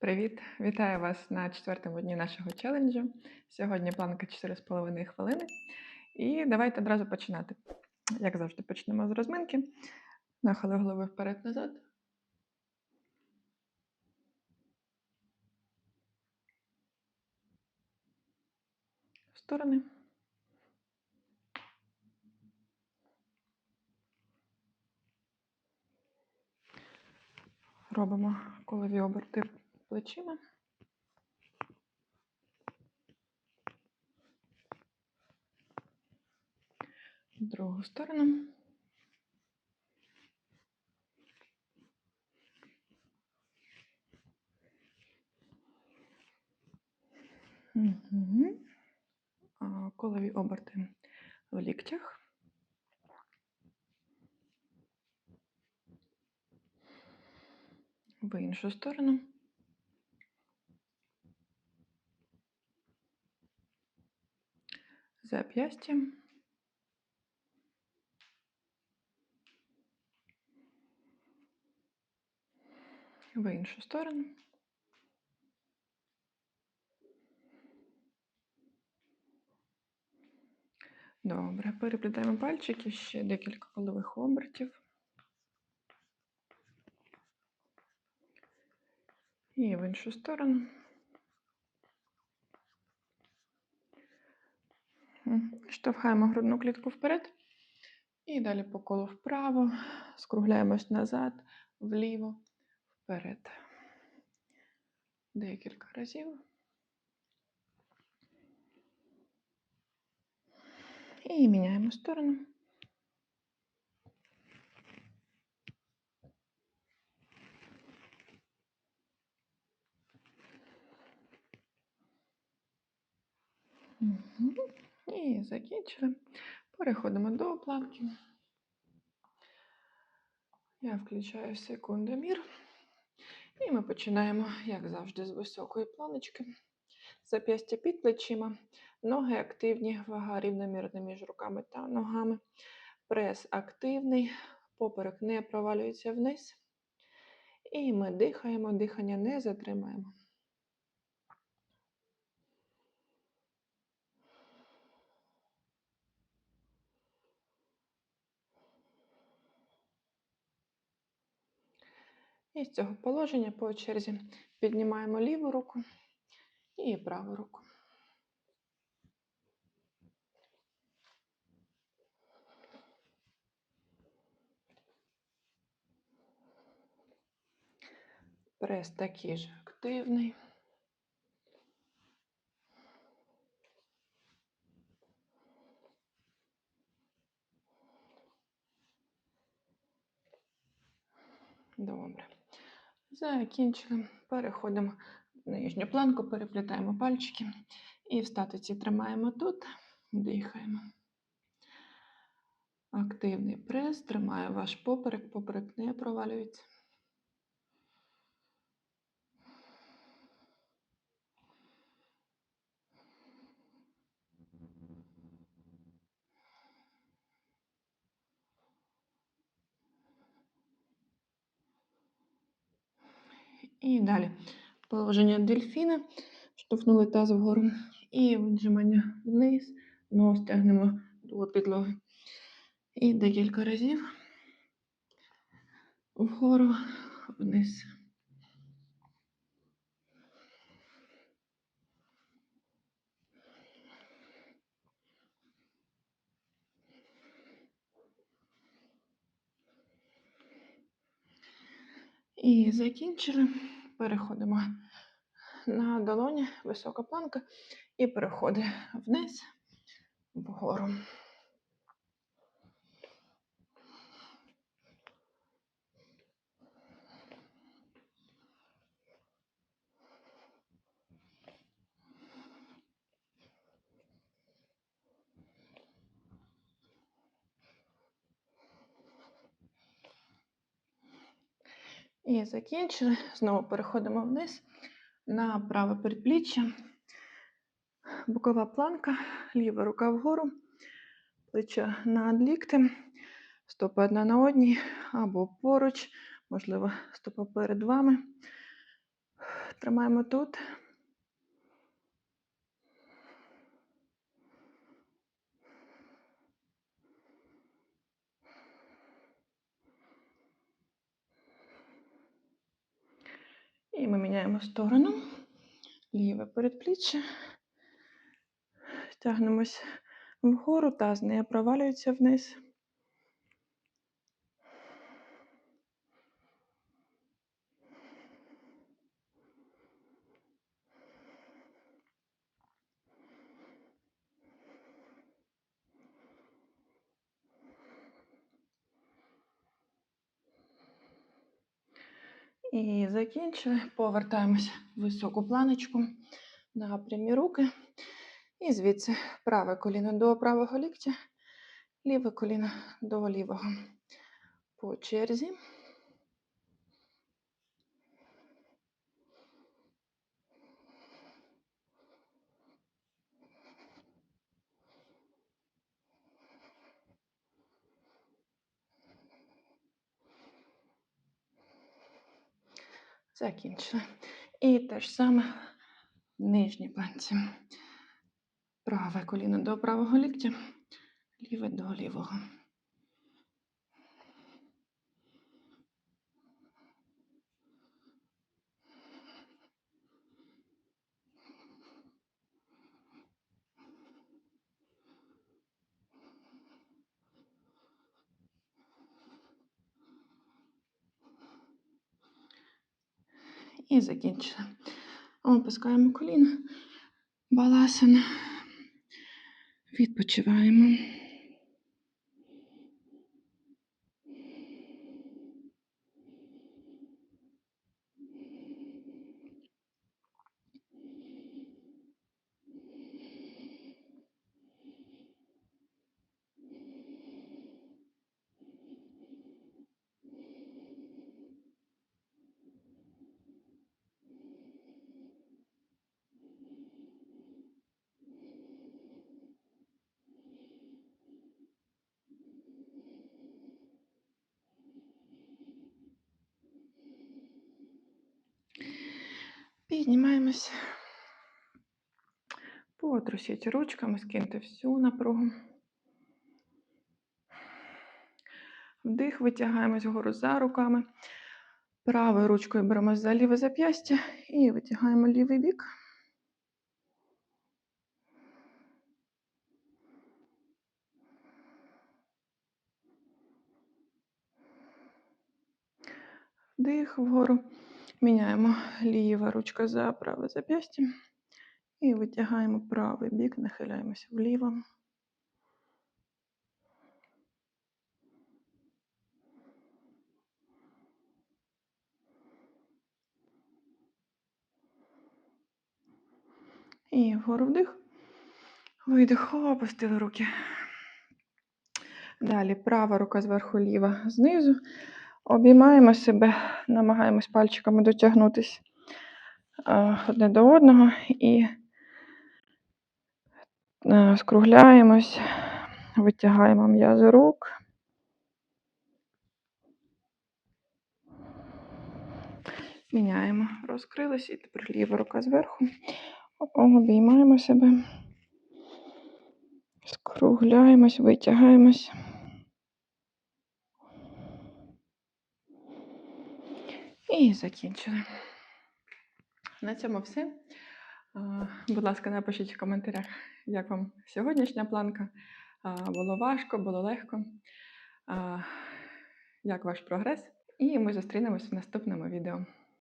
Привіт! Вітаю вас на четвертому дні нашого челенджу. Сьогодні планка 4,5 хвилини. І давайте одразу починати. Як завжди, почнемо з розминки. Нахили голови вперед-назад. Сторони. Робимо колові оберти плечима. Другу сторону. Угу. Колові оберти в ліктях. В іншу сторону. Зап'ястя. В іншу сторону. Добре, переплітаємо пальчики, ще декілька колових обертів. І в іншу сторону. Штовхаємо грудну клітку вперед. І далі по колу вправо, скругляємось назад, вліво, вперед. Декілька разів. І міняємо сторону. Мгм. І закінчили. Переходимо до планки. Я включаю секундомір. І ми починаємо, як завжди, з високої планочки. Зап'ястя під плечима, ноги активні, вага рівномірна між руками та ногами. Прес активний, поперек не провалюється вниз. І ми дихаємо, дихання не затримаємо. І з цього положення по черзі піднімаємо ліву руку і праву руку. Прес такий же активний. Добре. Закінчили. Переходимо в нижню планку, переплітаємо пальчики і в статиці тримаємо тут, дихаємо. Активний прес, тримає ваш поперек, поперек не провалюється. І далі положення дельфіна. Штовхнули таз вгору. І віджимання вниз. Нос тягнемо до підлоги. І декілька разів. Вгору, вниз. І закінчили. Переходимо на долоні, висока планка, і переходи вниз, вгору. І закінчили. Знову переходимо вниз на праве передпліччя. Бокова планка, ліва рука вгору, плече над ліктем, стопа одна на одній або поруч, можливо, стопа перед вами. Тримаємо тут. І ми міняємо сторону. Ліве передпліччя. Тягнемось вгору, таз не провалюється вниз. І закінчили. Повертаємося в високу планочку на прямі руки. І звідси праве коліно до правого ліктя, ліве коліно до лівого. По черзі. Закінчили. І те ж саме в нижній планці. Праве коліно до правого ліктя, ліве до лівого. І закінчили. Опускаємо коліна, баласана. Відпочиваємо. Піднімаємося. Потрусіть ручками, скиньте всю напругу. Вдих, витягаємось вгору за руками. Правою ручкою беремось за ліве зап'ястя і витягаємо лівий бік. Вдих вгору. Міняємо ліва ручка за праве зап'ястя. І витягаємо правий бік, нахиляємося вліво. І вгору вдих. Видих, опустили руки. Далі права рука зверху, ліва знизу. Обіймаємо себе, намагаємось пальчиками дотягнутися е, одне до одного і е, скругляємось, витягаємо м'язи рук. Міняємо, розкрились і тепер ліва рука зверху. Обіймаємо себе, скругляємось, витягаємось. І закінчили. На цьому все. Будь ласка, напишіть в коментарях, як вам сьогоднішня планка. Було важко, було легко. Як ваш прогрес? І ми зустрінемось в наступному відео.